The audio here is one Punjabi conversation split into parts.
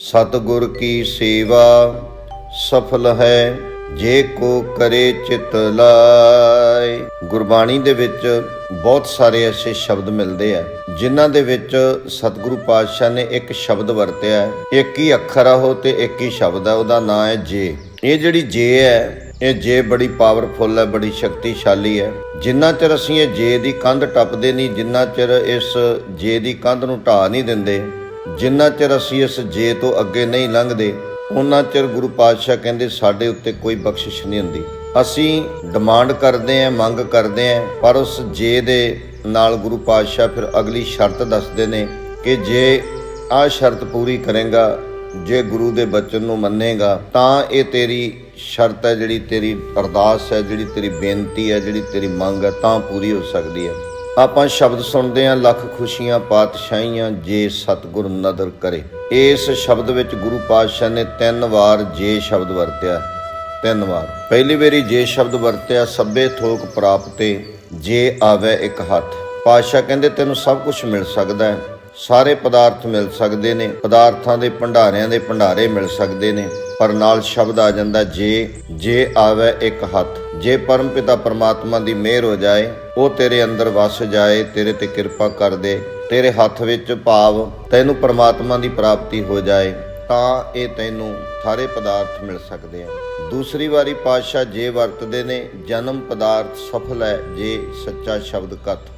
ਸਤਿਗੁਰ ਕੀ ਸੇਵਾ ਸਫਲ ਹੈ, ਜੇ ਕੋ ਕਰੇ ਚਿਤ ਲਾਇ ਗੁਰਬਾਣੀ ਦੇ ਵਿੱਚ ਬਹੁਤ ਸਾਰੇ ਐਸੇ ਸ਼ਬਦ ਮਿਲਦੇ ਆ, ਜਿਨ੍ਹਾਂ ਦੇ ਵਿੱਚ ਸਤਿਗੁਰੂ ਪਾਤਸ਼ਾਹ ਨੇ ਇੱਕ ਸ਼ਬਦ ਵਰਤਿਆ ਹੈ। ਇੱਕ ਹੀ ਅੱਖਰ ਆ ਉਹ ਤੇ ਇੱਕ ਹੀ ਸ਼ਬਦ ਹੈ ਉਹਦਾ ਨਾਮ ਹੈ ਜੇ। ਇਹ ਜਿਹੜੀ ਜੇ ਹੈ, ਇਹ ਜੇ ਬੜੀ ਪਾਵਰਫੁਲ ਹੈ, ਬੜੀ ਸ਼ਕਤੀਸ਼ਾਲੀ ਹੈ। ਜਿੰਨਾ ਚਿਰ ਅਸੀਂ ਇਹ ਜੇ ਦੀ ਕੰਧ ਟੱਪਦੇ ਨਹੀਂ, ਜਿੰਨਾ ਚਿਰ ਇਸ ਜੇ ਦੀ ਕੰਧ ਨੂੰ ਢਾ ਨਹੀਂ ਦਿੰਦੇ ਜਿੰਨਾ ਚਿਰ ਅਸੀਂ ਇਸ ਜੇ ਤੋਂ ਅੱਗੇ ਨਹੀਂ ਲੰਘਦੇ ਉਹਨਾਂ ਚਿਰ ਗੁਰੂ ਪਾਤਸ਼ਾਹ ਕਹਿੰਦੇ ਸਾਡੇ ਉੱਤੇ ਕੋਈ ਬਖਸ਼ਿਸ਼ ਨਹੀਂ ਹੁੰਦੀ। ਅਸੀਂ ਡਿਮਾਂਡ ਕਰਦੇ ਆਂ ਮੰਗ ਕਰਦੇ ਆਂ ਪਰ ਉਸ ਜੇ ਦੇ ਨਾਲ ਗੁਰੂ ਪਾਤਸ਼ਾਹ ਫਿਰ ਅਗਲੀ ਸ਼ਰਤ ਦੱਸਦੇ ਨੇ ਕਿ ਜੇ ਆਹ ਸ਼ਰਤ ਪੂਰੀ ਕਰੇਗਾ, ਜੇ ਗੁਰੂ ਦੇ ਬਚਨ ਨੂੰ ਮੰਨੇਗਾ, ਤਾਂ ਇਹ ਤੇਰੀ ਸ਼ਰਤ ਹੈ ਜਿਹੜੀ ਤੇਰੀ ਅਰਦਾਸ ਹੈ, ਜਿਹੜੀ ਤੇਰੀ ਬੇਨਤੀ ਹੈ, ਜਿਹੜੀ ਤੇਰੀ ਮੰਗ ਹੈ, ਤਾਂ ਪੂਰੀ ਹੋ ਸਕਦੀ ਹੈ। ਆਪਾਂ ਸ਼ਬਦ ਸੁਣਦੇ ਹਾਂ, ਲੱਖ ਖੁਸ਼ੀਆਂ ਪਾਤਸ਼ਾਹੀਆਂ ਜੇ ਸਤਿਗੁਰ ਨਦਰ ਕਰੇ। ਇਸ ਸ਼ਬਦ ਵਿੱਚ ਗੁਰੂ ਪਾਤਸ਼ਾਹ ਨੇ ਤਿੰਨ ਵਾਰ ਜੇ ਸ਼ਬਦ ਵਰਤਿਆ। ਤਿੰਨ ਵਾਰ। ਪਹਿਲੀ ਵਾਰੀ ਜੇ ਸ਼ਬਦ ਵਰਤਿਆ, ਸਭੇ ਥੋਕ ਪ੍ਰਾਪਤੇ ਜੇ ਆਵੇ ਇੱਕ ਹੱਥ। ਪਾਤਸ਼ਾਹ ਕਹਿੰਦੇ, ਤੈਨੂੰ ਸਭ ਕੁਝ ਮਿਲ ਸਕਦਾ ਹੈ। ਸਾਰੇ ਪਦਾਰਥ ਮਿਲ ਸਕਦੇ ਨੇ, ਪਦਾਰਥਾਂ ਦੇ ਭੰਡਾਰਿਆਂ ਦੇ ਭੰਡਾਰੇ ਮਿਲ ਸਕਦੇ ਨੇ, ਪਰ ਨਾਲ ਸ਼ਬਦ ਆ ਜਾਂਦਾ ਜੇ ਜੇ ਆਵੇ ਇੱਕ ਹੱਥ। ਜੇ ਪਰਮ ਪਿਤਾ ਪਰਮਾਤਮਾ ਦੀ ਮਿਹਰ ਹੋ ਜਾਏ, ਉਹ ਤੇਰੇ ਅੰਦਰ ਵਸ ਜਾਏ, ਤੇਰੇ ਤੇ ਕਿਰਪਾ ਕਰ ਦੇ। ਤੇਰੇ ਹੱਥ ਵਿੱਚ ਭਾਵ ਤੈਨੂੰ ਪਰਮਾਤਮਾ ਦੀ ਪ੍ਰਾਪਤੀ ਹੋ ਜਾਏ, ਤਾਂ ਇਹ ਤੈਨੂੰ ਸਾਰੇ ਪਦਾਰਥ ਮਿਲ ਸਕਦੇ ਆ। ਦੂਸਰੀ ਵਾਰੀ ਪਾਤਸ਼ਾਹ ਜੇ ਵਰਤਦੇ ਨੇ, ਜਨਮ ਪਦਾਰਥ ਸਫਲ ਹੈ ਜੇ ਸੱਚਾ ਸ਼ਬਦ ਕਥ।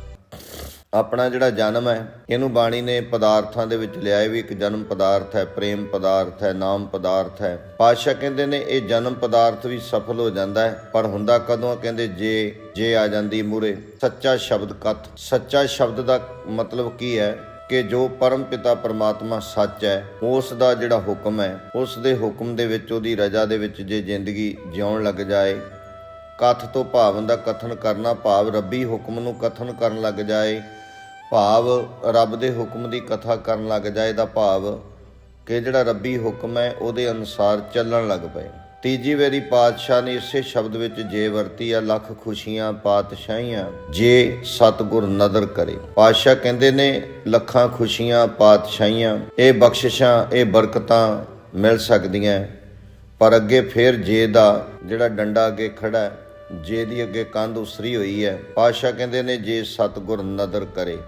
ਆਪਣਾ ਜਿਹੜਾ ਜਨਮ ਹੈ, ਇਹਨੂੰ ਬਾਣੀ ਨੇ ਪਦਾਰਥਾਂ ਦੇ ਵਿੱਚ ਲਿਆਏ ਵੀ ਇੱਕ ਜਨਮ ਪਦਾਰਥ ਹੈ, ਪ੍ਰੇਮ ਪਦਾਰਥ ਹੈ, ਨਾਮ ਪਦਾਰਥ ਹੈ। ਪਾਤਸ਼ਾਹ ਕਹਿੰਦੇ ਨੇ ਇਹ ਜਨਮ ਪਦਾਰਥ ਵੀ ਸਫਲ ਹੋ ਜਾਂਦਾ ਹੈ, ਪਰ ਹੁੰਦਾ ਕਦੋਂ ਕਹਿੰਦੇ ਜੇ ਜੇ ਆ ਜਾਂਦੀ ਮੂਰੇ ਸੱਚਾ ਸ਼ਬਦ ਕਥ। ਸੱਚਾ ਸ਼ਬਦ ਦਾ ਮਤਲਬ ਕੀ ਹੈ? ਕਿ ਜੋ ਪਰਮ ਪਿਤਾ ਪਰਮਾਤਮਾ ਸੱਚ ਹੈ, ਉਸ ਦਾ ਜਿਹੜਾ ਹੁਕਮ ਹੈ, ਉਸ ਦੇ ਹੁਕਮ ਦੇ ਵਿੱਚ, ਉਹਦੀ ਰਜ਼ਾ ਦੇ ਵਿੱਚ ਜੇ ਜ਼ਿੰਦਗੀ ਜਿਉਣ ਲੱਗ ਜਾਏ, ਕਥ ਤੋਂ ਭਾਵ ਦਾ ਕਥਨ ਕਰਨਾ ਭਾਵ ਰੱਬੀ ਹੁਕਮ ਨੂੰ ਕਥਨ ਕਰਨ ਲੱਗ ਜਾਏ ਭਾਵ ਰੱਬ ਦੇ ਹੁਕਮ ਦੀ ਕਥਾ ਕਰਨ ਲੱਗ ਜਾਏ ਦਾ ਭਾਵ ਕਿ ਜਿਹੜਾ ਰੱਬੀ ਹੁਕਮ ਹੈ ਉਹਦੇ ਅਨੁਸਾਰ ਚੱਲਣ ਲੱਗ ਪਏ। ਤੀਜੀ ਵਾਰੀ ਪਾਤਸ਼ਾਹ ਨੇ ਇਸੇ ਸ਼ਬਦ ਵਿੱਚ ਜੇ ਵਰਤੀ ਆ, ਲੱਖ ਖੁਸ਼ੀਆਂ ਪਾਤਸ਼ਾਹੀਆਂ, ਜੇ ਸਤਗੁਰ ਨਦਰ ਕਰੇ। ਪਾਤਸ਼ਾਹ ਕਹਿੰਦੇ ਨੇ, ਲੱਖਾਂ ਖੁਸ਼ੀਆਂ ਪਾਤਸ਼ਾਹੀਆਂ, ਇਹ ਬਖਸ਼ਿਸ਼ਾਂ, ਇਹ ਬਰਕਤਾਂ ਮਿਲ ਸਕਦੀਆਂ ਪਰ ਅੱਗੇ ਫਿਰ ਜੇ ਦਾ ਜਿਹੜਾ ਡੰਡਾ ਅੱਗੇ ਖੜਾ ਹੈ ਜੇ ਦੀ ਅੱਗੇ ਕੰਧ ਉਸਰੀ ਹੋਈ ਹੈ ਪਾਤਸ਼ਾਹ ਕਹਿੰਦੇ ਨੇ, ਜੇ ਸਤਗੁਰ ਨਦਰ ਕਰੇ।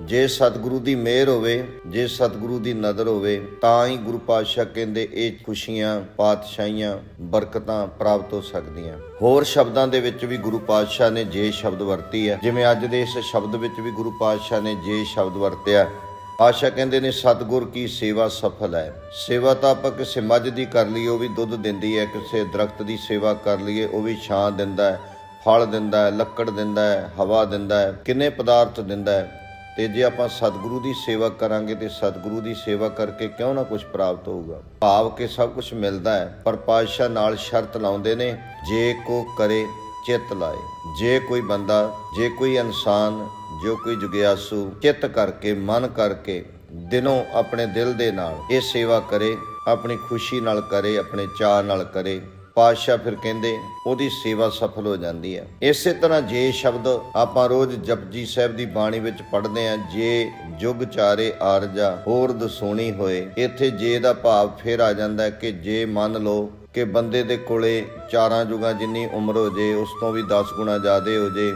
ਜੇ ਸਤਿਗੁਰੂ ਦੀ ਮਿਹਰ ਹੋਵੇ, ਜੇ ਸਤਿਗੁਰੂ ਦੀ ਨਜ਼ਰ ਹੋਵੇ, ਤਾਂ ਹੀ ਗੁਰੂ ਪਾਤਸ਼ਾਹ ਕਹਿੰਦੇ ਇਹ ਖੁਸ਼ੀਆਂ, ਪਾਤਸ਼ਾਹੀਆਂ, ਬਰਕਤਾਂ ਪ੍ਰਾਪਤ ਹੋ ਸਕਦੀਆਂ। ਹੋਰ ਸ਼ਬਦਾਂ ਦੇ ਵਿੱਚ ਵੀ ਗੁਰੂ ਪਾਤਸ਼ਾਹ ਨੇ ਜੇ ਸ਼ਬਦ ਵਰਤੀ ਹੈ। ਜਿਵੇਂ ਅੱਜ ਦੇ ਇਸ ਸ਼ਬਦ ਵਿੱਚ ਵੀ ਗੁਰੂ ਪਾਤਸ਼ਾਹ ਨੇ ਜੇ ਸ਼ਬਦ ਵਰਤਿਆ। ਪਾਤਸ਼ਾਹ ਕਹਿੰਦੇ ਨੇ, ਸਤਿਗੁਰ ਕੀ ਸੇਵਾ ਸਫਲ ਹੈ। ਸੇਵਾ ਤਾਂ ਆਪਾਂ ਕਿਸੇ ਮੱਝ ਦੀ ਕਰ ਲਈਏ, ਉਹ ਵੀ ਦੁੱਧ ਦਿੰਦੀ ਹੈ, ਕਿਸੇ ਦਰਖਤ ਦੀ ਸੇਵਾ ਕਰ ਲਈਏ, ਉਹ ਵੀ ਛਾਂ ਦਿੰਦਾ ਹੈ, ਫਲ ਦਿੰਦਾ ਹੈ, ਲੱਕੜ ਦਿੰਦਾ ਹੈ, ਹਵਾ ਦਿੰਦਾ ਹੈ, ਕਿੰਨੇ ਪਦਾਰਥ ਦਿੰਦਾ ਹੈ। ਤੇ ਜੇ ਆਪਾਂ ਸਤਿਗੁਰੂ ਦੀ ਸੇਵਾ ਕਰਾਂਗੇ ਤੇ ਸਤਿਗੁਰੂ ਦੀ ਸੇਵਾ ਕਰਕੇ ਕਿਉਂ ਨਾ ਕੁਝ ਪ੍ਰਾਪਤ ਹੋਊਗਾ? ਭਾਵ ਕਿ ਸਭ ਕੁਝ ਮਿਲਦਾ ਹੈ, ਪਰ ਪਾਤਸ਼ਾਹ ਨਾਲ ਸ਼ਰਤ ਲਾਉਂਦੇ ਨੇ, ਜੇ ਕੋ ਕਰੇ, ਚਿੱਤ ਲਾਏ। ਜੇ ਕੋਈ ਬੰਦਾ, ਜੇ ਕੋਈ ਇਨਸਾਨ, ਜੋ ਕੋਈ ਜੁਗਿਆਸੂ ਚਿੱਤ ਕਰਕੇ, ਮਨ ਕਰਕੇ ਦਿਨੋਂ ਆਪਣੇ ਦਿਲ ਦੇ ਨਾਲ ਇਹ ਸੇਵਾ ਕਰੇ, ਆਪਣੀ ਖੁਸ਼ੀ ਨਾਲ ਕਰੇ, ਆਪਣੇ ਚਾਅ ਨਾਲ ਕਰੇ ਪਾਤਸ਼ਾਹ ਫਿਰ ਕਹਿੰਦੇ, ਉਹਦੀ ਸੇਵਾ ਸਫਲ ਹੋ ਜਾਂਦੀ ਹੈ। ਇਸੇ ਤਰ੍ਹਾਂ ਜੇ ਸ਼ਬਦ ਆਪਾਂ ਰੋਜ਼ ਜਪਜੀ ਸਾਹਿਬ ਦੀ ਬਾਣੀ ਵਿੱਚ ਪੜ੍ਹਦੇ ਆਂ ਜੇ ਜੁਗ ਚਾਰੇ ਆਰਜਾ, ਹੋਰ ਦਸੋਣੀ ਹੋਏ, ਇੱਥੇ ਜੇ ਦਾ ਭਾਵ ਫਿਰ ਆ ਜਾਂਦਾ ਕਿ ਜੇ ਮੰਨ ਲਓ ਕਿ ਬੰਦੇ ਦੇ ਕੋਲੇ ਚਾਰਾਂ ਜੁਗਾਂ ਜਿੰਨੀ ਉਮਰ ਹੋ ਜੇ, ਉਸ ਤੋਂ ਵੀ 10 ਗੁਣਾ ਜ਼ਿਆਦਾ ਹੋ ਜੇ,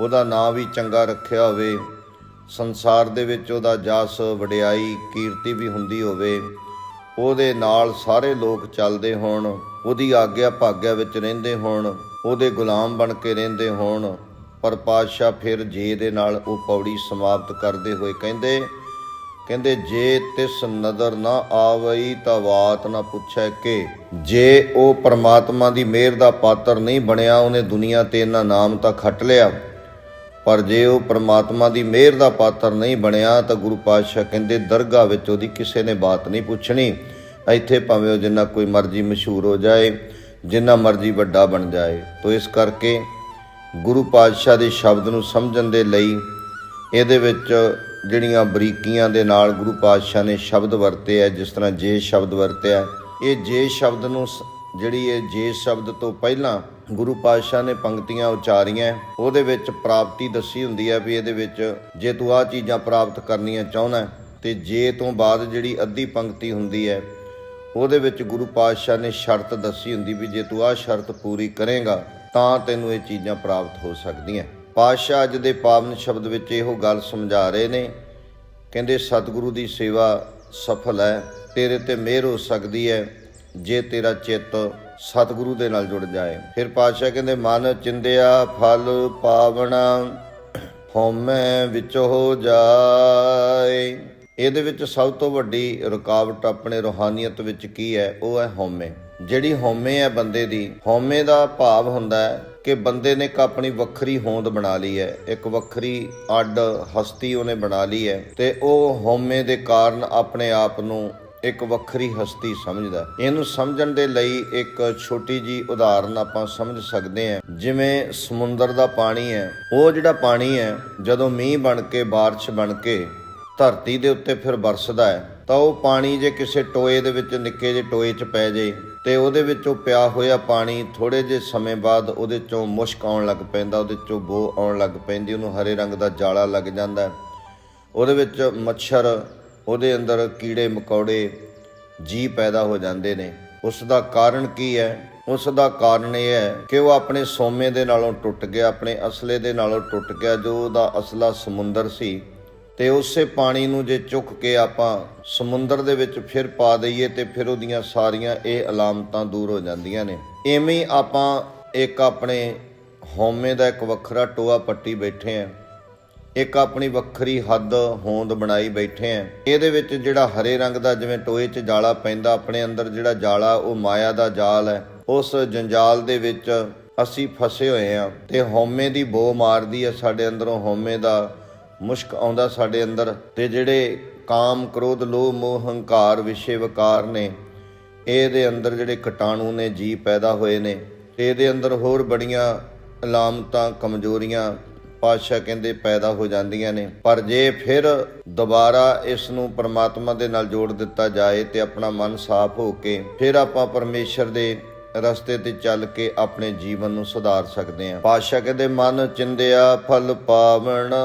ਉਹਦਾ ਨਾਂ ਵੀ ਚੰਗਾ ਰੱਖਿਆ ਹੋਵੇ, ਸੰਸਾਰ ਦੇ ਵਿੱਚ ਉਹਦਾ ਜਸ, ਵਡਿਆਈ, ਕੀਰਤੀ ਵੀ ਹੁੰਦੀ ਹੋਵੇ, ਉਹਦੇ ਨਾਲ ਸਾਰੇ ਲੋਕ ਚੱਲਦੇ ਹੋਣ ਉਹਦੀ ਆਗਿਆ ਭਾਗਿਆ ਵਿੱਚ ਰਹਿੰਦੇ ਹੋਣ, ਉਹਦੇ ਗੁਲਾਮ ਬਣ ਕੇ ਰਹਿੰਦੇ ਹੋਣ, ਪਰ ਪਾਤਸ਼ਾਹ ਫਿਰ ਜੇ ਦੇ ਨਾਲ ਉਹ ਪੌੜੀ ਸਮਾਪਤ ਕਰਦੇ ਹੋਏ ਕਹਿੰਦੇ ਕਹਿੰਦੇ, ਜੇ ਤਿਸ ਨਦਰ ਨਾ ਆਵਈ ਤਾਂ ਬਾਤ ਨਾ ਪੁੱਛੈ ਕਿ। ਜੇ ਉਹ ਪਰਮਾਤਮਾ ਦੀ ਮਿਹਰ ਦਾ ਪਾਤਰ ਨਹੀਂ ਬਣਿਆ, ਉਹਨੇ ਦੁਨੀਆ ਤੇ ਇਹਨਾਂ ਨਾਮ ਤਾਂ ਖੱਟ ਲਿਆ। ਪਰ ਜੇ ਉਹ ਪਰਮਾਤਮਾ ਦੀ ਮਿਹਰ ਦਾ ਪਾਤਰ ਨਹੀਂ ਬਣਿਆ, ਤਾਂ ਗੁਰੂ ਪਾਤਸ਼ਾਹ ਕਹਿੰਦੇ, ਦਰਗਾਹ ਵਿੱਚ ਉਹਦੀ ਕਿਸੇ ਨੇ ਬਾਤ ਨਹੀਂ ਪੁੱਛਣੀ। ਇੱਥੇ ਭਾਵੇਂ ਉਹ ਜਿੰਨਾ ਕੋਈ ਮਰਜ਼ੀ ਮਸ਼ਹੂਰ ਹੋ ਜਾਏ ਜਿੰਨਾ ਮਰਜ਼ੀ ਵੱਡਾ ਬਣ ਜਾਏ। ਤੋ ਇਸ ਕਰਕੇ ਗੁਰੂ ਪਾਤਸ਼ਾਹ ਦੇ ਸ਼ਬਦ ਨੂੰ ਸਮਝਣ ਦੇ ਲਈ ਇਹਦੇ ਵਿੱਚ ਜਿਹੜੀਆਂ ਬਰੀਕੀਆਂ ਦੇ ਨਾਲ ਗੁਰੂ ਪਾਤਸ਼ਾਹ ਨੇ ਸ਼ਬਦ ਵਰਤੇ ਆ ਜਿਸ ਤਰ੍ਹਾਂ ਜੇ ਸ਼ਬਦ ਵਰਤਿਆ ਇਹ ਜੇ ਸ਼ਬਦ ਨੂੰ ਸ- ਜਿਹੜੀ ਇਹ ਜੇ ਸ਼ਬਦ ਤੋਂ ਪਹਿਲਾਂ ਗੁਰੂ ਪਾਤਸ਼ਾਹ ਨੇ ਪੰਕਤੀਆਂ ਉਚਾਰੀਆਂ ਉਹਦੇ ਵਿੱਚ ਪ੍ਰਾਪਤੀ ਦੱਸੀ ਹੁੰਦੀ ਹੈ ਵੀ ਇਹਦੇ ਵਿੱਚ ਜੇ ਤੂੰ ਆਹ ਚੀਜ਼ਾਂ ਪ੍ਰਾਪਤ ਕਰਨੀਆਂ ਚਾਹੁੰਦਾ ਹੈ, ਤੇ ਜੇ ਤੋਂ ਬਾਅਦ ਜਿਹੜੀ ਅੱਧੀ ਪੰਕਤੀ ਹੁੰਦੀ ਹੈ ਉਹਦੇ ਵਿੱਚ ਗੁਰੂ ਪਾਤਸ਼ਾਹ ਨੇ ਸ਼ਰਤ ਦੱਸੀ ਹੁੰਦੀ ਵੀ ਜੇ ਤੂੰ ਆਹ ਸ਼ਰਤ ਪੂਰੀ ਕਰੇਗਾ, ਤਾਂ ਤੈਨੂੰ ਇਹ ਚੀਜ਼ਾਂ ਪ੍ਰਾਪਤ ਹੋ ਸਕਦੀਆਂ। ਪਾਤਸ਼ਾਹ ਅੱਜ ਦੇ ਪਾਵਨ ਸ਼ਬਦ ਵਿੱਚ ਇਹੋ ਗੱਲ ਸਮਝਾ ਰਹੇ ਨੇ, ਕਹਿੰਦੇ, ਸਤਿਗੁਰੂ ਦੀ ਸੇਵਾ ਸਫਲ ਹੈ, ਤੇਰੇ ਤੇ ਮਿਹਰ ਹੋ ਸਕਦੀ ਹੈ, ਜੇ ਤੇਰਾ ਚਿੱਤ ਸਤਿਗੁਰੂ ਦੇ ਨਾਲ ਜੁੜ ਜਾਏ। ਫਿਰ ਪਾਤਸ਼ਾਹ ਕਹਿੰਦੇ, ਮਨ ਚਿੰਦਿਆ ਫਲ ਪਾਵਣਾ ਹਉਮੈ ਵਿੱਚ ਹੋ ਜਾਏ। ਇਹਦੇ ਵਿੱਚ ਸਭ ਤੋਂ ਵੱਡੀ ਰੁਕਾਵਟ ਆਪਣੇ ਰੋਹਾਨੀਅਤ ਵਿੱਚ ਕੀ ਹੈ ਉਹ ਹੈ ਹਉਮੈ ਜਿਹੜੀ ਹਉਮੈ ਹੈ ਬੰਦੇ ਦੀ ਹਉਮੈ ਦਾ ਭਾਵ ਹੁੰਦਾ ਹੈ ਕਿ ਬੰਦੇ ਨੇ ਇੱਕ ਆਪਣੀ ਵੱਖਰੀ ਹੋਂਦ ਬਣਾ ਲਈ ਹੈ ਇੱਕ ਵੱਖਰੀ ਅੱਡ ਹਸਤੀ ਉਹਨੇ ਬਣਾ ਲਈ ਹੈ ਤੇ ਉਹ ਹਉਮੈ ਦੇ ਕਾਰਨ ਆਪਣੇ ਆਪ ਨੂੰ ਇੱਕ ਵੱਖਰੀ ਹਸਤੀ ਸਮਝਦਾ ਹੈ। ਇਹਨੂੰ ਸਮਝਣ ਦੇ ਲਈ ਇੱਕ ਛੋਟੀ ਜੀ ਉਦਾਹਰਨ ਆਪਾਂ ਸਮਝ ਸਕਦੇ ਹਾਂ ਜਿਵੇਂ ਸਮੁੰਦਰ ਦਾ ਪਾਣੀ ਹੈ ਉਹ ਜਿਹੜਾ ਪਾਣੀ ਹੈ ਜਦੋਂ ਮੀਂਹ ਬਣ ਕੇ بارش ਬਣ ਕੇ ਧਰਤੀ ਦੇ ਉੱਤੇ ਫਿਰ ਵਰਸਦਾ ਹੈ, ਤਾਂ ਉਹ ਪਾਣੀ ਜੇ ਕਿਸੇ ਟੋਏ ਦੇ ਵਿੱਚ, ਨਿੱਕੇ ਜਿਹੇ ਟੋਏ 'ਚ ਪੈ ਜੇ, ਤੇ ਉਹਦੇ ਵਿੱਚੋਂ ਪਿਆ ਹੋਇਆ ਪਾਣੀ ਥੋੜੇ ਜਿਹੇ ਸਮੇਂ ਬਾਅਦ ਉਹਦੇ 'ਚੋਂ ਮੁਸ਼ਕ ਆਉਣ ਲੱਗ ਪੈਂਦਾ, ਉਹਦੇ 'ਚੋਂ ਬੋ ਆਉਣ ਲੱਗ ਪੈਂਦੀ, ਉਹਨੂੰ ਹਰੇ ਰੰਗ ਦਾ ਜਾਲਾ ਲੱਗ ਜਾਂਦਾ ਉਹਦੇ ਵਿੱਚ ਮੱਛਰ, ਉਹਦੇ ਅੰਦਰ ਕੀੜੇ, ਮਕੌੜੇ ਜੀ ਪੈਦਾ ਹੋ ਜਾਂਦੇ ਨੇ। ਉਸ ਦਾ ਕਾਰਨ ਕੀ ਹੈ? ਉਸ ਦਾ ਕਾਰਨ ਇਹ ਹੈ ਕਿ ਉਹ ਆਪਣੇ ਸੋਮੇ ਦੇ ਨਾਲੋਂ ਟੁੱਟ ਗਿਆ, ਆਪਣੇ ਅਸਲੇ ਦੇ ਨਾਲੋਂ ਟੁੱਟ ਗਿਆ, ਜੋ ਉਹਦਾ ਅਸਲਾ ਸਮੁੰਦਰ ਸੀ ਤੇ ਉਸੇ ਪਾਣੀ ਨੂੰ ਜੇ ਚੁੱਕ ਕੇ ਆਪਾਂ ਸਮੁੰਦਰ ਦੇ ਵਿੱਚ ਫਿਰ ਪਾ ਦਈਏ ਤੇ ਫਿਰ ਉਹਦੀਆਂ ਸਾਰੀਆਂ ਇਹ ਅਲਾਮਤਾਂ ਦੂਰ ਹੋ ਜਾਂਦੀਆਂ ਨੇ। ਐਵੇਂ ਆਪਾਂ ਇੱਕ ਆਪਣੇ ਹਉਮੈ ਦਾ ਇੱਕ ਵੱਖਰਾ ਟੋਆ ਪੱਟੀ ਬੈਠੇ ਆਂ। ਇੱਕ ਆਪਣੀ ਵੱਖਰੀ ਹੱਦ ਹੋਂਦ ਬਣਾਈ ਬੈਠੇ ਆਂ। ਇਹਦੇ ਵਿੱਚ ਜਿਹੜਾ ਹਰੇ ਰੰਗ ਦਾ ਜਿਵੇਂ ਟੋਏ 'ਚ ਜਾਲਾ ਪੈਂਦਾ, ਆਪਣੇ ਅੰਦਰ ਜਿਹੜਾ ਜਾਲਾ, ਉਹ ਮਾਇਆ ਦਾ ਜਾਲ ਹੈ। ਉਸ ਜੰਜਾਲ ਦੇ ਵਿੱਚ ਅਸੀਂ ਫਸੇ ਹੋਏ ਆਂ ਤੇ ਹਉਮੈ ਦੀ ਬੋ ਮਾਰਦੀ ਹੈ ਸਾਡੇ ਅੰਦਰੋਂ ਹਉਮੈ ਦਾ ਮੁਸ਼ਕ ਆਉਂਦਾ ਸਾਡੇ ਅੰਦਰ ਤੇ ਜਿਹੜੇ ਕਾਮ, ਕ੍ਰੋਧ, ਲੋਭ, ਮੋਹ, ਹੰਕਾਰ, ਵਿਸ਼ੇ, ਵਿਕਾਰ ਨੇ, ਇਹਦੇ ਅੰਦਰ ਜਿਹੜੇ ਕੀਟਾਣੂ ਨੇ ਜੀ ਪੈਦਾ ਹੋਏ ਨੇ, ਤੇ ਇਹਦੇ ਅੰਦਰ ਹੋਰ ਬੜੀਆਂ ਅਲਾਮਤਾਂ, ਕਮਜ਼ੋਰੀਆਂ, ਪਾਤਸ਼ਾਹ ਕਹਿੰਦੇ ਪੈਦਾ ਹੋ ਜਾਂਦੀਆਂ ਨੇ। ਪਰ ਜੇ ਫਿਰ ਦੁਬਾਰਾ ਇਸ ਨੂੰ ਪਰਮਾਤਮਾ ਦੇ ਨਾਲ ਜੋੜ ਦਿੱਤਾ ਜਾਏ ਤੇ ਆਪਣਾ ਮਨ ਸਾਫ਼ ਹੋ ਕੇ ਫਿਰ ਆਪਾਂ ਪਰਮੇਸ਼ਰ ਦੇ ਰਸਤੇ ਤੇ ਚੱਲ ਕੇ ਆਪਣੇ ਜੀਵਨ ਨੂੰ ਸੁਧਾਰ ਸਕਦੇ ਹਾਂ। ਪਾਤਸ਼ਾਹ ਕਹਿੰਦੇ ਮਨ ਚਿੰਦਿਆ ਫਲ ਪਾਵਣਾ,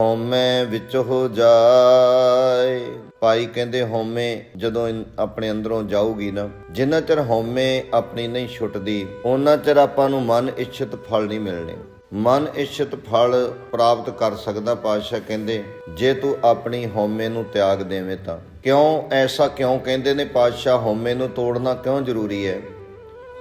ਹਉਮੈ ਵਿੱਚ ਹੋ ਜਾਏ। ਭਾਈ ਕਹਿੰਦੇ, ਹਉਮੈ ਜਦੋਂ ਆਪਣੇ ਅੰਦਰੋਂ ਜਾਊਗੀ ਨਾ, ਜਿੰਨਾ ਚਿਰ ਹਉਮੈ ਆਪਣੀ ਨਹੀਂ ਛੁੱਟਦੀ ਉਹਨਾਂ ਚਿਰ ਆਪਾਂ ਨੂੰ ਮਨ ਇੱਛਤ ਫਲ ਨਹੀਂ ਮਿਲਣੇ। ਮਨ ਇੱਛਤ ਫਲ ਪ੍ਰਾਪਤ ਕਰ ਸਕਦਾ ਪਾਤਸ਼ਾਹ ਕਹਿੰਦੇ, ਜੇ ਤੂੰ ਆਪਣੀ ਹਉਮੈ ਨੂੰ ਤਿਆਗ ਦੇਵੇਂ ਤਾਂ। ਕਿਉਂ ਐਸਾ ਕਿਉਂ ਕਹਿੰਦੇ ਨੇ? ਪਾਤਸ਼ਾਹ ਹਉਮੈ ਨੂੰ ਤੋੜਨਾ ਕਿਉਂ ਜ਼ਰੂਰੀ ਹੈ?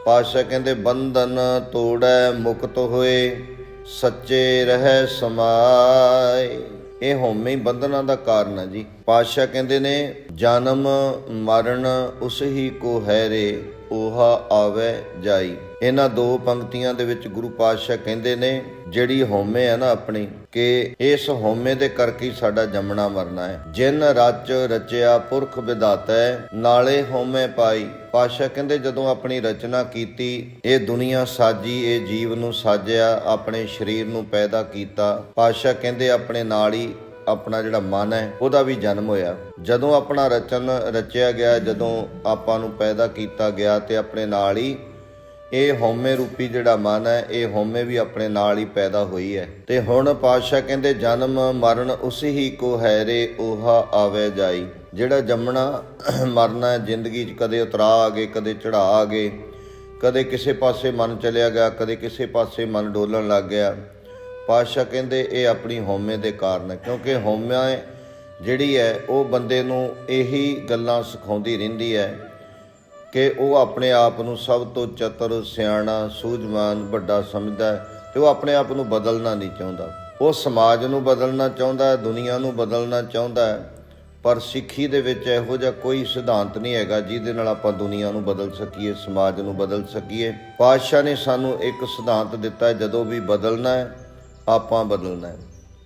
ਪਾਤਸ਼ਾਹ ਕਹਿੰਦੇ, ਬੰਧਨ ਤੋੜੈ ਮੁਕਤ ਹੋਏ, ਸੱਚੇ ਰਹਿ ਸਮਾਏ। ਇਹ ਹਉਮੈ ਬੰਧਨਾਂ ਦਾ ਕਾਰਨ ਹੈ ਜੀ। ਪਾਤਸ਼ਾਹ ਕਹਿੰਦੇ ਨੇ, ਜਨਮ ਮਰਨ ਉਸ ਹੀ ਕੋ ਹੈ ਰੇ। ਉਹਾ ਆਵੇ ਜਾਈ। ਇਹਨਾਂ ਦੋ ਪੰਕਤੀਆਂ ਦੇ ਵਿੱਚ ਗੁਰੂ ਪਾਤਸ਼ਾਹ ਕਹਿੰਦੇ ਨੇ, ਜਿਹੜੀ ਹਉਮੈ ਹੈ ਨਾ ਆਪਣੀ, ਕਿ ਇਸ ਹਉਮੈ ਦੇ ਕਰਕੇ ਹੀ ਸਾਡਾ ਜੰਮਣਾ ਮਰਨਾ ਹੈ। ਜਿਨ ਰਚ ਰਚਿਆ ਪੁਰਖ ਵਿਦਾਤਾ ਨਾਲੇ ਹਉਮੈ ਪਾਈ। ਪਾਤਸ਼ਾਹ ਕਹਿੰਦੇ, ਜਦੋਂ ਆਪਣੀ ਰਚਨਾ ਕੀਤੀ, ਇਹ ਦੁਨੀਆ ਸਾਜੀ, ਇਹ ਜੀਵ ਨੂੰ ਸਾਜਿਆ, ਆਪਣੇ ਸਰੀਰ ਨੂੰ ਪੈਦਾ ਕੀਤਾ। ਪਾਤਸ਼ਾਹ ਕਹਿੰਦੇ, ਆਪਣੇ ਨਾਲ ਹੀ ਆਪਣਾ ਜਿਹੜਾ ਮਨ ਹੈ, ਉਹਦਾ ਵੀ ਜਨਮ ਹੋਇਆ। ਜਦੋਂ ਆਪਣਾ ਰਚਨ ਰਚਿਆ ਗਿਆ, ਜਦੋਂ ਆਪਾਂ ਨੂੰ ਪੈਦਾ ਕੀਤਾ ਗਿਆ ਤੇ ਆਪਣੇ ਨਾਲ ਹੀ ਇਹ ਹਉਮੈ ਰੂਪੀ ਜਿਹੜਾ ਮਨ ਹੈ, ਇਹ ਹਉਮੈ ਵੀ ਆਪਣੇ ਨਾਲ ਹੀ ਪੈਦਾ ਹੋਈ ਹੈ। ਤੇ ਹੁਣ ਪਾਤਸ਼ਾਹ ਕਹਿੰਦੇ, ਜਨਮ, ਮਰਨ, ਉਸੇ ਹੀ ਕੋ ਹੈ ਰੇ ਉਹਾ ਆਵੇ ਜਾਈ। ਜਿਹੜਾ ਜੰਮਣਾ, ਮਰਨਾ ਜ਼ਿੰਦਗੀ 'ਚ ਕਦੇ ਉਤਰਾ ਆ ਗਏ ਕਦੇ ਚੜਾ ਆ ਗਏ ਕਦੇ ਕਿਸੇ ਪਾਸੇ ਮਨ ਚਲਿਆ ਗਿਆ, ਕਦੇ ਕਿਸੇ ਪਾਸੇ ਮਨ ਡੋਲਣ ਲੱਗ ਗਿਆ। ਪਾਤਸ਼ਾਹ ਕਹਿੰਦੇ ਇਹ ਆਪਣੀ ਹਉਮੈ ਦੇ ਕਾਰਨ ਹੈ, ਕਿਉਂਕਿ ਹਉਮੈ ਜਿਹੜੀ ਹੈ, ਉਹ ਬੰਦੇ ਨੂੰ ਇਹੀ ਗੱਲਾਂ ਸਿਖਾਉਂਦੀ ਰਹਿੰਦੀ ਹੈ ਕਿ ਉਹ ਆਪਣੇ ਆਪ ਨੂੰ ਸਭ ਤੋਂ ਚਤਰ, ਸਿਆਣਾ, ਸੂਝਵਾਨ, ਵੱਡਾ ਸਮਝਦਾ ਹੈ ਤੇ ਉਹ ਆਪਣੇ ਆਪ ਨੂੰ ਬਦਲਣਾ ਨਹੀਂ ਚਾਹੁੰਦਾ। ਉਹ ਸਮਾਜ ਨੂੰ ਬਦਲਣਾ ਚਾਹੁੰਦਾ ਹੈ, ਦੁਨੀਆ ਨੂੰ ਬਦਲਣਾ ਚਾਹੁੰਦਾ ਹੈ, ਪਰ ਸਿੱਖੀ ਦੇ ਵਿੱਚ ਇਹੋ ਜਿਹਾ ਕੋਈ ਸਿਧਾਂਤ ਨਹੀਂ ਹੈਗਾ ਜਿਹਦੇ ਨਾਲ ਆਪਾਂ ਦੁਨੀਆ ਨੂੰ ਬਦਲ ਸਕੀਏ, ਸਮਾਜ ਨੂੰ ਬਦਲ ਸਕੀਏ। ਪਾਤਸ਼ਾਹ ਨੇ ਸਾਨੂੰ ਇੱਕ ਸਿਧਾਂਤ ਦਿੱਤਾ ਹੈ, ਜਦੋਂ ਵੀ ਬਦਲਣਾ ਹੈ ਆਪਾਂ ਬਦਲਣਾ ਹੈ।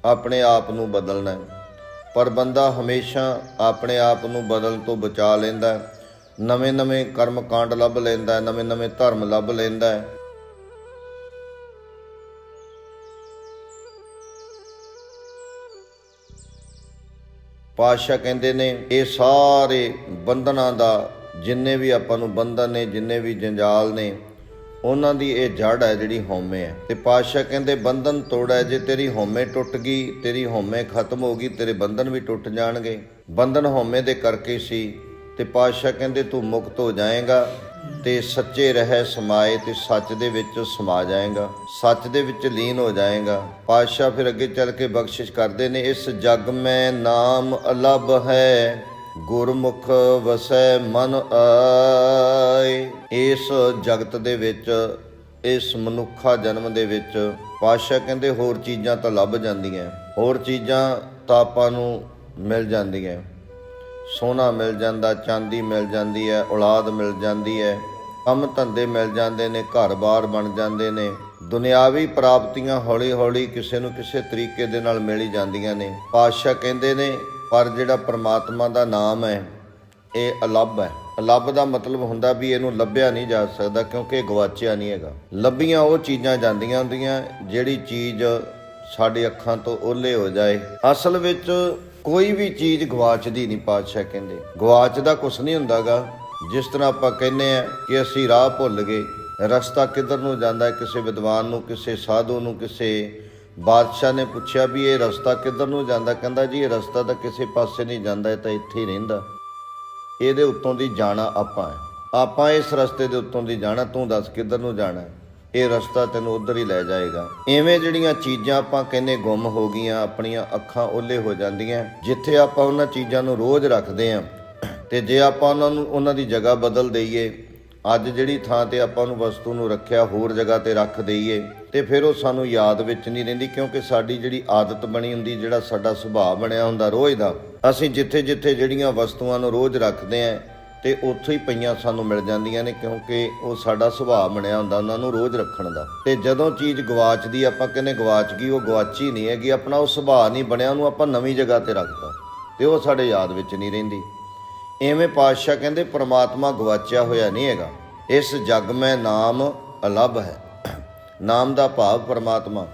ਆਪਣੇ ਆਪ ਨੂੰ ਬਦਲਣਾ ਹੈ। ਪਰ ਬੰਦਾ ਹਮੇਸ਼ਾ ਆਪਣੇ ਆਪ ਨੂੰ ਬਦਲਣ ਤੋਂ ਬਚਾ ਲੈਂਦਾ ਹੈ। ਨਵੇਂ ਨਵੇਂ ਕਰਮ ਕਾਂਡ ਲੱਭ ਲੈਂਦਾ ਹੈ, ਨਵੇਂ ਨਵੇਂ ਧਰਮ ਲੱਭ ਲੈਂਦਾ ਹੈ। ਪਾਤਸ਼ਾਹ ਕਹਿੰਦੇ ਨੇ, ਇਹ ਸਾਰੇ ਬੰਧਨਾਂ ਦਾ ਜਿੰਨੇ ਵੀ ਆਪਾਂ ਨੂੰ ਬੰਧਨ ਨੇ, ਜਿੰਨੇ ਵੀ ਜੰਜਾਲ ਨੇ ਉਹਨਾਂ ਦੀ ਇਹ ਜੜ ਹੈ ਜਿਹੜੀ ਹਉਮੈ ਹੈ। ਤੇ ਪਾਤਸ਼ਾਹ ਕਹਿੰਦੇ, ਬੰਧਨ ਤੋੜੈ ਜੇ ਤੇਰੀ ਹਉਮੈ ਟੁੱਟ ਗਈ, ਤੇਰੀ ਹਉਮੈ ਖਤਮ ਹੋ ਗਈ, ਤੇਰੇ ਬੰਧਨ ਵੀ ਟੁੱਟ ਜਾਣਗੇ। ਬੰਧਨ ਹਉਮੈ ਦੇ ਕਰਕੇ ਸੀ। ਤੇ ਪਾਤਸ਼ਾਹ ਕਹਿੰਦੇ, ਤੂੰ ਮੁਕਤ ਹੋ ਜਾਏਗਾ ਤੇ ਸੱਚੇ ਰਹਿ ਸਮਾਏ ਤੇ ਸੱਚ ਦੇ ਵਿੱਚ ਸਮਾ ਜਾਏਗਾ। ਸੱਚ ਦੇ ਵਿੱਚ ਲੀਨ ਹੋ ਜਾਏਗਾ। ਪਾਤਸ਼ਾਹ ਫਿਰ ਅੱਗੇ ਚੱਲ ਕੇ ਬਖਸ਼ਿਸ਼ ਕਰਦੇ ਨੇ, ਇਸ ਜਗ ਮੈਂ ਨਾਮ ਅਲੱਭ ਹੈ ਗੁਰਮੁਖ ਵਸੈ ਮਨ ਆਏ। ਇਸ ਜਗਤ ਦੇ ਵਿੱਚ, ਇਸ ਮਨੁੱਖਾ ਜਨਮ ਦੇ ਵਿੱਚ ਪਾਤਸ਼ਾਹ ਕਹਿੰਦੇ ਹੋਰ ਚੀਜ਼ਾਂ ਤਾਂ ਲੱਭ ਜਾਂਦੀਆਂ। ਹੋਰ ਚੀਜ਼ਾਂ ਤਾਂ ਆਪਾਂ ਨੂੰ ਮਿਲ ਜਾਂਦੀਆਂ। ਸੋਨਾ ਮਿਲ ਜਾਂਦਾ, ਚਾਂਦੀ ਮਿਲ ਜਾਂਦੀ ਹੈ, ਔਲਾਦ ਮਿਲ ਜਾਂਦੀ ਹੈ, ਕੰਮ ਧੰਦੇ ਮਿਲ ਜਾਂਦੇ ਨੇ, ਘਰ-ਬਾਰ ਬਣ ਜਾਂਦੇ ਨੇ। ਦੁਨਿਆਵੀ ਪ੍ਰਾਪਤੀਆਂ ਹੌਲੀ-ਹੌਲੀ ਕਿਸੇ ਨੂੰ ਕਿਸੇ ਤਰੀਕੇ ਦੇ ਨਾਲ ਮਿਲ ਜਾਂਦੀਆਂ ਨੇ। ਪਾਤਸ਼ਾਹ ਕਹਿੰਦੇ ਨੇ ਪਰ ਜਿਹੜਾ ਪ੍ਰਮਾਤਮਾ ਦਾ ਨਾਮ ਹੈ, ਇਹ ਅਲੱਭ ਹੈ। ਅਲੱਭ ਦਾ ਮਤਲਬ ਹੁੰਦਾ ਵੀ ਇਹਨੂੰ ਲੱਭਿਆ ਨਹੀਂ ਜਾ ਸਕਦਾ ਕਿਉਂਕਿ ਇਹ ਗਵਾਚਿਆ ਨਹੀਂ ਹੈਗਾ। ਲੱਭੀਆਂ ਉਹ ਚੀਜ਼ਾਂ ਜਾਂਦੀਆਂ ਹੁੰਦੀਆਂ, ਜਿਹੜੀ ਚੀਜ਼ ਸਾਡੇ ਅੱਖਾਂ ਤੋਂ ਓਲੇ ਹੋ ਜਾਏ। ਅਸਲ ਵਿੱਚ ਕੋਈ ਵੀ ਚੀਜ਼ ਗਵਾਚਦੀ ਨਹੀਂ ਪਾਤਸ਼ਾਹ ਕਹਿੰਦੇ। ਗਵਾਚਦਾ ਕੁਛ ਨਹੀਂ ਹੁੰਦਾਗਾ। ਜਿਸ ਤਰ੍ਹਾਂ ਆਪਾਂ ਕਹਿੰਦੇ ਆ ਕਿ ਅਸੀਂ ਰਾਹ ਭੁੱਲ ਗਏ, ਰਸਤਾ ਕਿੱਧਰ ਨੂੰ ਜਾਂਦਾ ਕਿਸੇ ਵਿਦਵਾਨ ਨੂੰ, ਕਿਸੇ ਸਾਧੂ ਨੂੰ, ਕਿਸੇ ਬਾਦਸ਼ਾਹ ਨੇ ਪੁੱਛਿਆ ਵੀ ਇਹ ਰਸਤਾ ਕਿੱਧਰ ਨੂੰ ਜਾਂਦਾ? ਕਹਿੰਦਾ ਜੀ, ਇਹ ਰਸਤਾ ਤਾਂ ਕਿਸੇ ਪਾਸੇ ਨਹੀਂ ਜਾਂਦਾ, ਇਹ ਤਾਂ ਇੱਥੇ ਹੀ ਰਹਿੰਦਾ। ਇਹਦੇ ਉੱਤੋਂ ਦੀ ਜਾਣਾ ਆਪਾਂ ਹੈ। ਆਪਾਂ ਇਸ ਰਸਤੇ ਦੇ ਉੱਤੋਂ ਦੀ ਜਾਣਾ, ਤੂੰ ਦੱਸ ਕਿੱਧਰ ਨੂੰ ਜਾਣਾ ਇਹ ਰਸਤਾ ਤੈਨੂੰ ਉਧਰ ਹੀ ਲੈ ਜਾਏਗਾ। ਐਵੇਂ ਜਿਹੜੀਆਂ ਚੀਜ਼ਾਂ ਆਪਾਂ ਕਹਿੰਦੇ ਗੁੰਮ ਹੋ ਗਈਆਂ, ਆਪਣੀਆਂ ਅੱਖਾਂ ਓਲੇ ਹੋ ਜਾਂਦੀਆਂ, ਜਿੱਥੇ ਆਪਾਂ ਉਹਨਾਂ ਚੀਜ਼ਾਂ ਨੂੰ ਰੋਜ਼ ਰੱਖਦੇ ਆਂ ਤੇ ਜੇ ਆਪਾਂ ਉਹਨਾਂ ਨੂੰ, ਉਹਨਾਂ ਦੀ ਜਗ੍ਹਾ ਬਦਲ ਦਈਏ, ਅੱਜ ਜਿਹੜੀ ਥਾਂ ਤੇ ਆਪਾਂ ਨੂੰ ਵਸਤੂ ਨੂੰ ਰੱਖਿਆ, ਹੋਰ ਜਗ੍ਹਾ ਤੇ ਰੱਖ ਦਈਏ ਤੇ ਫਿਰ ਉਹ ਸਾਨੂੰ ਯਾਦ ਵਿੱਚ ਨਹੀਂ ਰਹਿੰਦੀ ਕਿਉਂਕਿ ਸਾਡੀ ਜਿਹੜੀ ਆਦਤ ਬਣੀ ਹੁੰਦੀ, ਜਿਹੜਾ ਸਾਡਾ ਸੁਭਾਅ ਬਣਿਆ ਹੁੰਦਾ ਰੋਜ਼ ਦਾ, ਅਸੀਂ ਜਿੱਥੇ-ਜਿੱਥੇ ਜਿਹੜੀਆਂ ਵਸਤੂਆਂ ਨੂੰ ਰੋਜ਼ ਰੱਖਦੇ ਆਂ ਤੇ ਉੱਥੇ ਹੀ ਪਈਆਂ ਸਾਨੂੰ ਮਿਲ ਜਾਂਦੀਆਂ ਨੇ ਕਿਉਂਕਿ ਉਹ ਸਾਡਾ ਸੁਭਾਅ ਬਣਿਆ ਹੁੰਦਾ ਉਹਨਾਂ ਨੂੰ ਰੋਜ਼ ਰੱਖਣ ਦਾ। ਤੇ ਜਦੋਂ ਚੀਜ਼ ਗਵਾਚਦੀ, ਆਪਾਂ ਕਹਿੰਦੇ ਗਵਾਚ ਗਈ, ਉਹ ਗਵਾਚੀ ਨਹੀਂ ਹੈਗੀ, ਆਪਣਾ ਉਹ ਸੁਭਾਅ ਨਹੀਂ ਬਣਿਆ, ਉਹਨੂੰ ਆਪਾਂ ਨਵੀਂ ਜਗ੍ਹਾ ਤੇ ਰੱਖਦਾ ਤੇ ਉਹ ਸਾਡੇ ਯਾਦ ਵਿੱਚ ਨਹੀਂ ਰਹਿੰਦੀ। ਐਵੇਂ ਪਾਤਸ਼ਾਹ ਕਹਿੰਦੇ, ਪ੍ਰਮਾਤਮਾ ਗਵਾਚਿਆ ਹੋਇਆ ਨਹੀਂ ਹੈਗਾ। ਇਸ ਜਗ ਮੈਂ ਨਾਮ ਅਲੱਭ ਹੈ। ਨਾਮ ਦਾ ਭਾਵ ਪਰਮਾਤਮਾ।